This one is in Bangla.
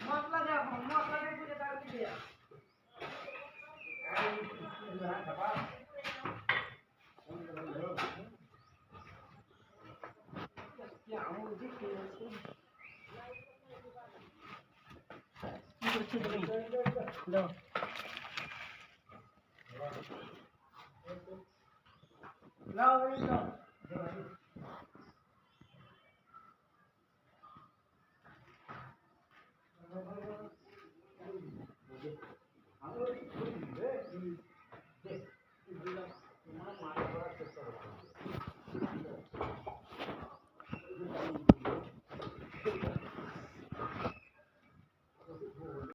মশলা দেওয়া মশলা দিয়ে পুজো তার দিয়ে লাও এই লাও